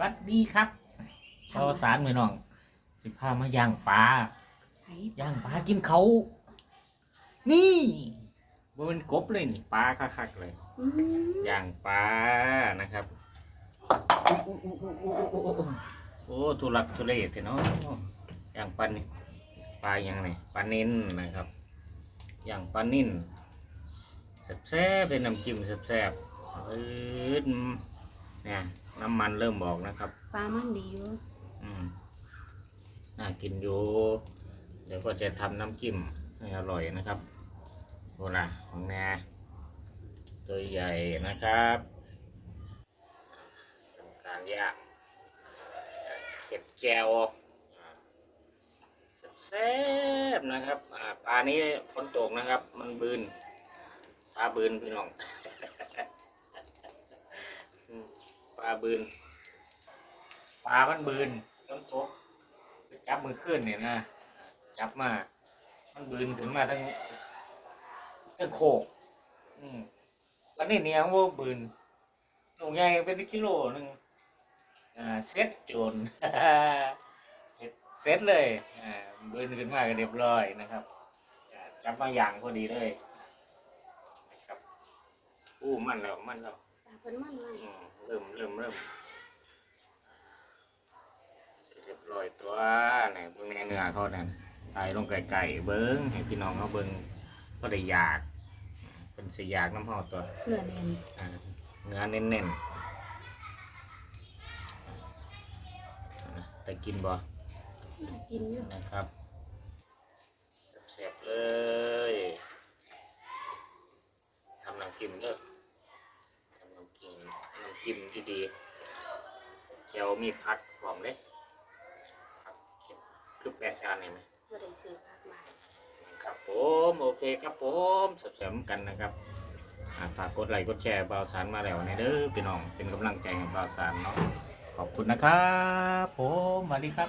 วัดดีครับข้าวสารมือน้อง สิพามาย่างปลาย่างปลากินเขา นี่บ่เป็นกบเลยนี่ปลาคักๆเลยย่างปลานะครับโอ้ทุลักทุเลเถอเนาะย่างปันนี่ปลาอย่างไรปลาเน้นนะครับย่างปลานิ่นแซ่บๆเป็นน้ำจิ้มแซ่บๆเออ เนี่ยน้ำมันเริ่มบอกนะครับ ปลามันดีอยู่อืมน่ากินอยู่ เดี๋ยวก็จะทำน้ำจิ้มให้อร่อยนะครับโบราของแน่ตัวใหญ่นะครับทำการย่างเก็บแจวอ่าแซ่บๆนะครับอ่าปลานี้ฝนตกนะครับ มันบืนปลาบืนพี่น้อง อืมปลา บืนปลามันบืนต้นโต๊ะจับมือขึ้นเนี่ยนะจับมา มันบืนขึ้นมาทั้งทั้งโคก อืมแล้วนี่เนี่ยว่าบืนตรงใหญ่เป็นกิโลหนึงอ่าเซ็ตโจนเซ็ตเซ็ตเลยอ่าบืนขึ้นมาก็เรียบร้อยนะครับจับมาอย่างพอดีเลยครับอู้มันแล้วมันแล้ว เป็นมันมันอืมเริ่มเริ่มเริ่มเรียบร้อยตัวไหนเบิ่งในเนื้อเขานั่นไายลงไก่ๆเบิ้งให้พี่น้องเขาเบิ้งก็ได้อยากเป็นสยากน้ำหอตัวเนื้อแน่นอ่าเนื้อเน้นๆแต่กินบ่น่ากินอยู่นะครับแซ่บๆเลยทำน้ำกิมเด้อทำน้ำกิม น้ำกิมดีๆเขียวมีพัดหอมเลยครับคือแปดชานเห็นไหมก็ได้ซื้อพัดมาครับผมโอเคครับผมสับสมกันนะครับฝากกดไลค์กดแชร์บ่าวสารมาแล้วในเด้อพี่น้องเป็นกำลังใจให้บ่าวสารเนาะขอบคุณนะครับผมมาดีครับ